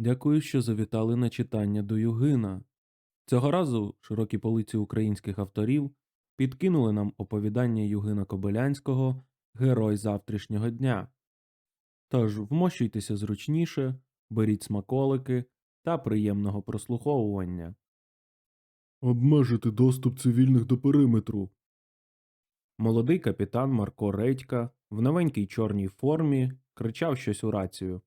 Дякую, що завітали на читання до Югина. Цього разу широкі полиці українських авторів підкинули нам оповідання Югина Кобилянського Герой завтрашнього дня. Тож вмощуйтеся зручніше, беріть смаколики та приємного прослуховування. Обмежити доступ цивільних до периметру. Молодий капітан Марко Редька в новенькій чорній формі кричав щось у рацію.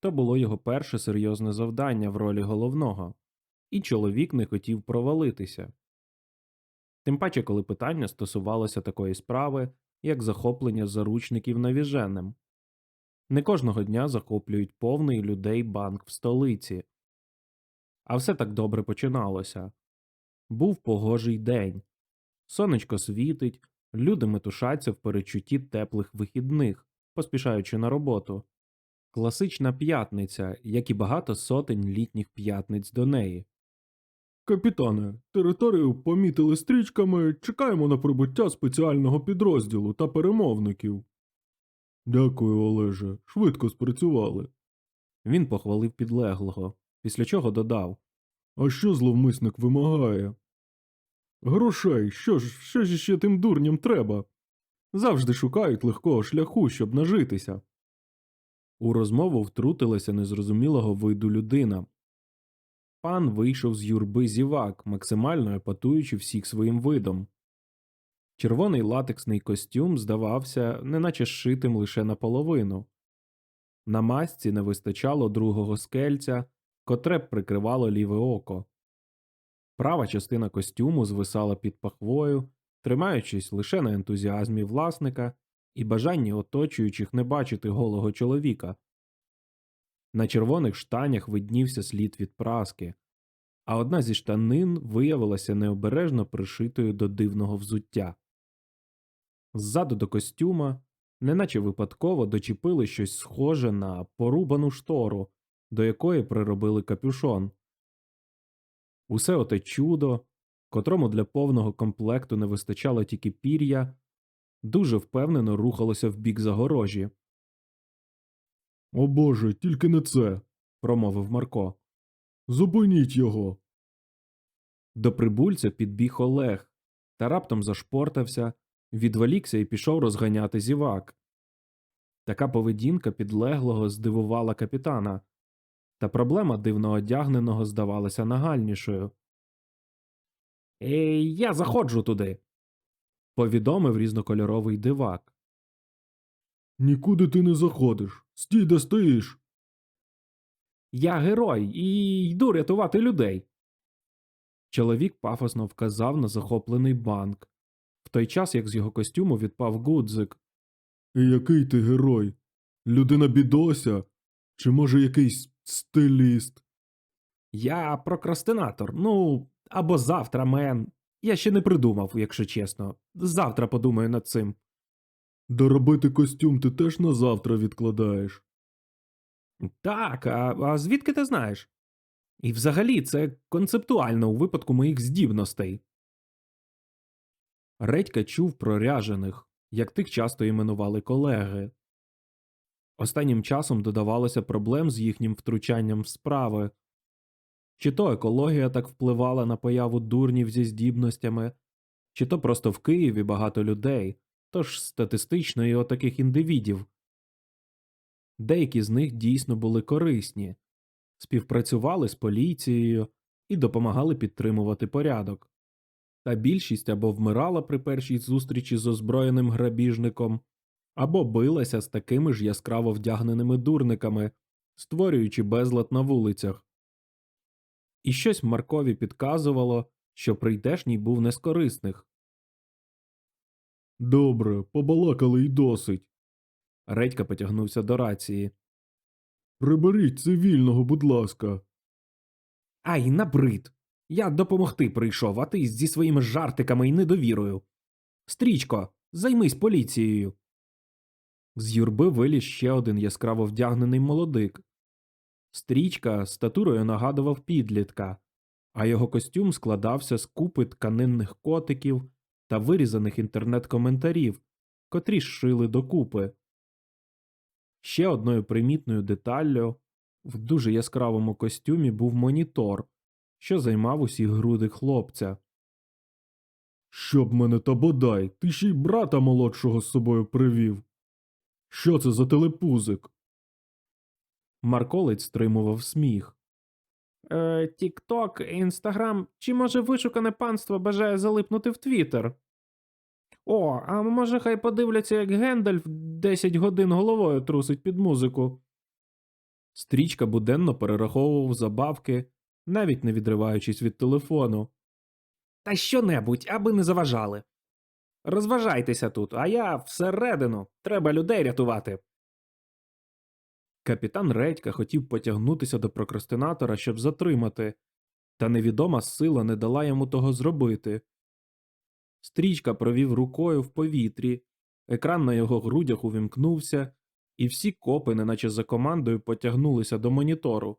То було його перше серйозне завдання в ролі головного, і чоловік не хотів провалитися. Тим паче, коли питання стосувалося такої справи, як захоплення заручників навіженим. Не кожного дня захоплюють повний людей банк в столиці. А все так добре починалося. Був погожий день. Сонечко світить, люди метушаться в перечутті теплих вихідних, поспішаючи на роботу. Класична п'ятниця, як і багато сотень літніх п'ятниць до неї. Капітане, територію помітили стрічками, чекаємо на прибуття спеціального підрозділу та перемовників. Дякую, Олеже, швидко спрацювали. Він похвалив підлеглого, після чого додав А що зловмисник вимагає? Грошей, що ж, що ж ще тим дурням треба? Завжди шукають легкого шляху, щоб нажитися. У розмову втрутилася незрозумілого виду людина. Пан вийшов з юрби зівак, максимально епатуючи всіх своїм видом. Червоний латексний костюм здавався, неначе зшитим лише наполовину. На масці не вистачало другого скельця, котре б прикривало ліве око. Права частина костюму звисала під пахвою, тримаючись лише на ентузіазмі власника і бажанні оточуючих не бачити голого чоловіка. На червоних штанях виднівся слід від праски, а одна зі штанин виявилася необережно пришитою до дивного взуття. Ззаду до костюма, неначе випадково дочепили щось схоже на порубану штору, до якої приробили капюшон. Усе оте чудо, котрому для повного комплекту не вистачало тільки пір'я, дуже впевнено рухалося в бік загорожі, О Боже, тільки не це. промовив Марко. Зупиніть його. До прибульця підбіг Олег та раптом зашпортався, відволікся і пішов розганяти зівак. Така поведінка підлеглого здивувала капітана, та проблема дивно одягненого здавалася нагальнішою. Ей, я заходжу туди. Повідомив різнокольоровий дивак. Нікуди ти не заходиш. Стій, де стоїш. Я герой і йду рятувати людей. Чоловік пафосно вказав на захоплений банк, в той час як з його костюму відпав гудзик. І який ти герой? Людина бідося? Чи може якийсь стиліст? Я прокрастинатор. Ну, або завтра, мен. Я ще не придумав, якщо чесно. Завтра подумаю над цим. Доробити костюм ти теж на завтра відкладаєш. Так, а, а звідки ти знаєш? І взагалі це концептуально у випадку моїх здібностей. Редька чув про ряжених, як тих часто іменували колеги. Останнім часом додавалося проблем з їхнім втручанням в справи. Чи то екологія так впливала на появу дурнів зі здібностями, чи то просто в Києві багато людей, тож статистично і отаких індивідів. Деякі з них дійсно були корисні, співпрацювали з поліцією і допомагали підтримувати порядок. Та більшість або вмирала при першій зустрічі з озброєним грабіжником, або билася з такими ж яскраво вдягненими дурниками, створюючи безлад на вулицях. І щось Маркові підказувало, що прийдешній був не з корисних. Добре, побалакали й досить. Редька потягнувся до рації. Приберіть цивільного, будь ласка. Ай, набрид! Я допомогти прийшов, а ти зі своїми жартиками і недовірою. Стрічко, займись поліцією. З юрби виліз ще один яскраво вдягнений молодик. Стрічка статурою нагадував підлітка, а його костюм складався з купи тканинних котиків та вирізаних інтернет-коментарів, котрі шили докупи. Ще одною примітною деталлю В дуже яскравому костюмі був монітор, що займав усі груди хлопця. Щоб мене та бодай, ти ще й брата молодшого з собою привів. Що це за телепузик? Марколець стримував сміх. Е, Тік-ток, інстаграм, чи може вишукане панство бажає залипнути в Твіттер? О, а може хай подивляться, як Гендальф 10 годин головою трусить під музику. Стрічка буденно перераховував забавки, навіть не відриваючись від телефону. Та що-небудь, аби не заважали. Розважайтеся тут, а я всередину. Треба людей рятувати. Капітан Редька хотів потягнутися до прокрастинатора, щоб затримати, та невідома сила не дала йому того зробити. Стрічка провів рукою в повітрі, екран на його грудях увімкнувся, і всі копи, неначе за командою, потягнулися до монітору.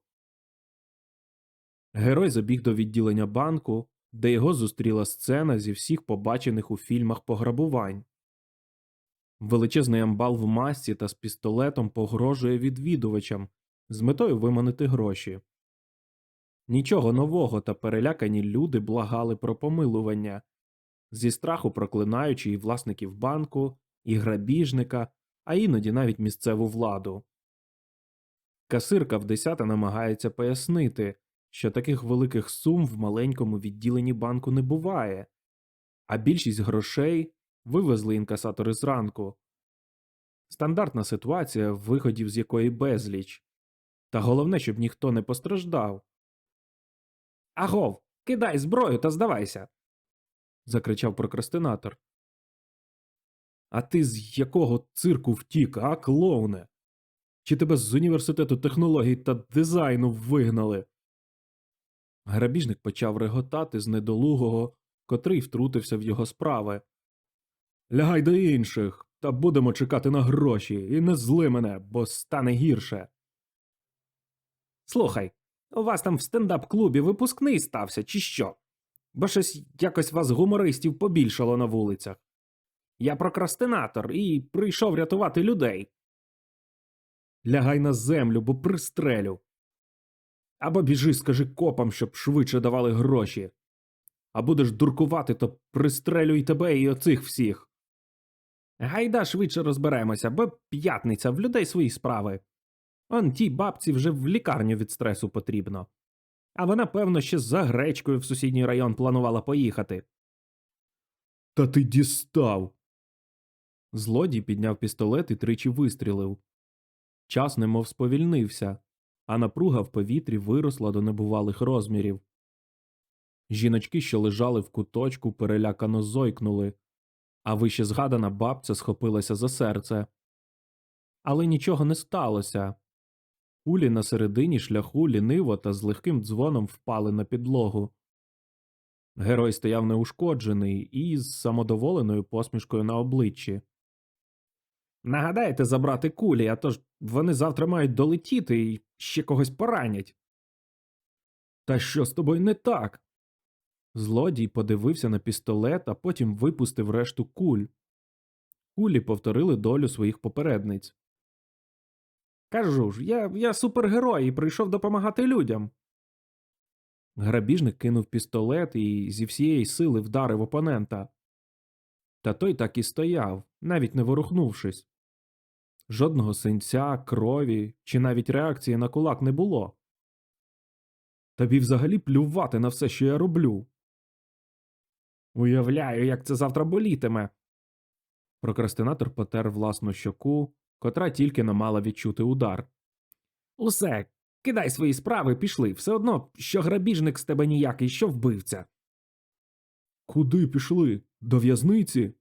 Герой забіг до відділення банку, де його зустріла сцена зі всіх побачених у фільмах пограбувань. Величезний амбал в масці та з пістолетом погрожує відвідувачам з метою виманити гроші. Нічого нового та перелякані люди благали про помилування, зі страху проклинаючи і власників банку, і грабіжника, а іноді навіть місцеву владу. Касирка в десята намагається пояснити, що таких великих сум в маленькому відділенні банку не буває, а більшість грошей вивезли інкасатори зранку. Стандартна ситуація, виходів з якої безліч. Та головне, щоб ніхто не постраждав. Агов, кидай зброю та здавайся. закричав прокрастинатор. А ти з якого цирку втік, а, клоуне? Чи тебе з університету технологій та дизайну вигнали? Грабіжник почав реготати з недолугого, котрий втрутився в його справи. Лягай до інших, та будемо чекати на гроші, і не зли мене, бо стане гірше. Слухай, у вас там в стендап-клубі випускний стався, чи що? Бо щось якось вас гумористів побільшало на вулицях. Я прокрастинатор і прийшов рятувати людей. Лягай на землю, бо пристрелю. Або біжи, скажи копам, щоб швидше давали гроші. А будеш дуркувати, то пристрелю і тебе, і оцих всіх. Гайда швидше розберемося, бо п'ятниця в людей свої справи. Он тій бабці вже в лікарню від стресу потрібно. А вона, певно, ще за гречкою в сусідній район планувала поїхати. Та ти дістав. Злодій підняв пістолет і тричі вистрілив. Час немов сповільнився, а напруга в повітрі виросла до небувалих розмірів. Жіночки, що лежали в куточку, перелякано зойкнули, а вище згадана бабця схопилася за серце. Але нічого не сталося. Кулі на середині шляху ліниво та з легким дзвоном впали на підлогу. Герой стояв неушкоджений і з самодоволеною посмішкою на обличчі. Нагадаєте забрати кулі, а то ж вони завтра мають долетіти і ще когось поранять. Та що з тобою не так? Злодій подивився на пістолет, а потім випустив решту куль. Кулі повторили долю своїх попередниць. Кажу ж, я, я супергерой і прийшов допомагати людям. Грабіжник кинув пістолет і зі всієї сили вдарив опонента. Та той так і стояв, навіть не ворухнувшись. Жодного синця, крові чи навіть реакції на кулак не було. Тобі взагалі плювати на все, що я роблю. Уявляю, як це завтра болітиме. Прокрастинатор потер власну щоку, котра тільки не мала відчути удар. Усе, кидай свої справи, пішли. Все одно, що грабіжник з тебе ніякий, що вбивця. Куди пішли? До в'язниці?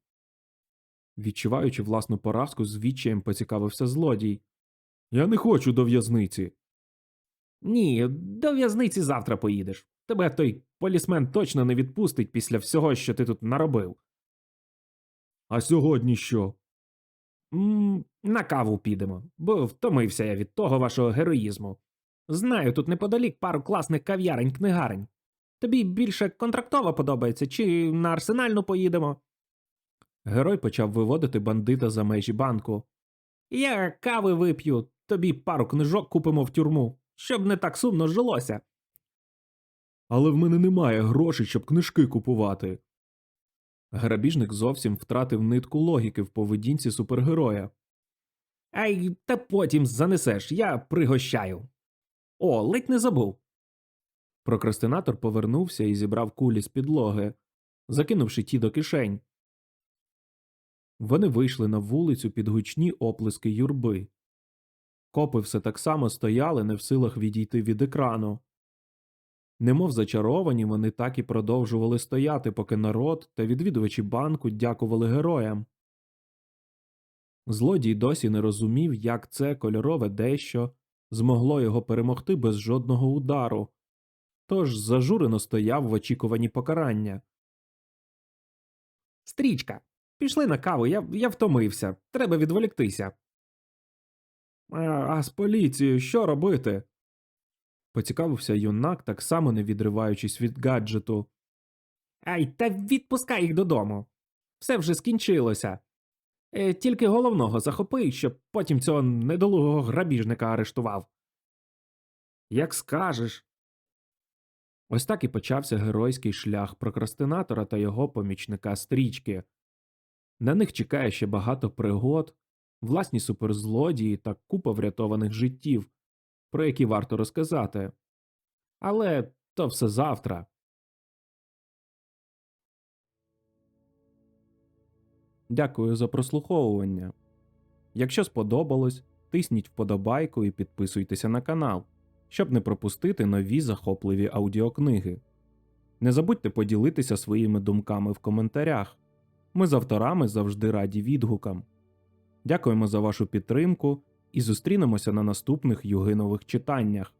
Відчуваючи власну поразку, з відчаєм поцікавився злодій. Я не хочу до в'язниці. Ні, до в'язниці завтра поїдеш. Тебе той полісмен точно не відпустить після всього, що ти тут наробив. А сьогодні що? м на каву підемо, бо втомився я від того вашого героїзму. Знаю, тут неподалік пару класних кав'ярень книгарень. Тобі більше контрактова подобається, чи на арсенальну поїдемо? Герой почав виводити бандита за межі банку. Я кави вип'ю, тобі пару книжок купимо в тюрму. щоб не так сумно жилося. Але в мене немає грошей, щоб книжки купувати. Грабіжник зовсім втратив нитку логіки в поведінці супергероя. Ай, та потім занесеш, я пригощаю. О, ледь не забув. Прокрастинатор повернувся і зібрав кулі з підлоги, закинувши ті до кишень. Вони вийшли на вулицю під гучні оплески юрби. Копи все так само стояли, не в силах відійти від екрану. Немов зачаровані, вони так і продовжували стояти, поки народ та відвідувачі банку дякували героям. Злодій досі не розумів, як це кольорове дещо змогло його перемогти без жодного удару, тож зажурено стояв в очікуванні покарання. Стрічка, пішли на каву, я, я втомився. Треба відволіктися. А, а з поліцією що робити? Поцікавився юнак, так само не відриваючись від гаджету. Ай, та відпускай їх додому. Все вже скінчилося. Е, тільки головного захопи, щоб потім цього недолугого грабіжника арештував. Як скажеш. Ось так і почався геройський шлях прокрастинатора та його помічника стрічки. На них чекає ще багато пригод, власні суперзлодії та купа врятованих життів, про які варто розказати. Але то все завтра. Дякую за прослуховування. Якщо сподобалось, тисніть вподобайку і підписуйтеся на канал, щоб не пропустити нові захопливі аудіокниги. Не забудьте поділитися своїми думками в коментарях. Ми з авторами завжди раді відгукам. Дякуємо за вашу підтримку і зустрінемося на наступних югинових читаннях.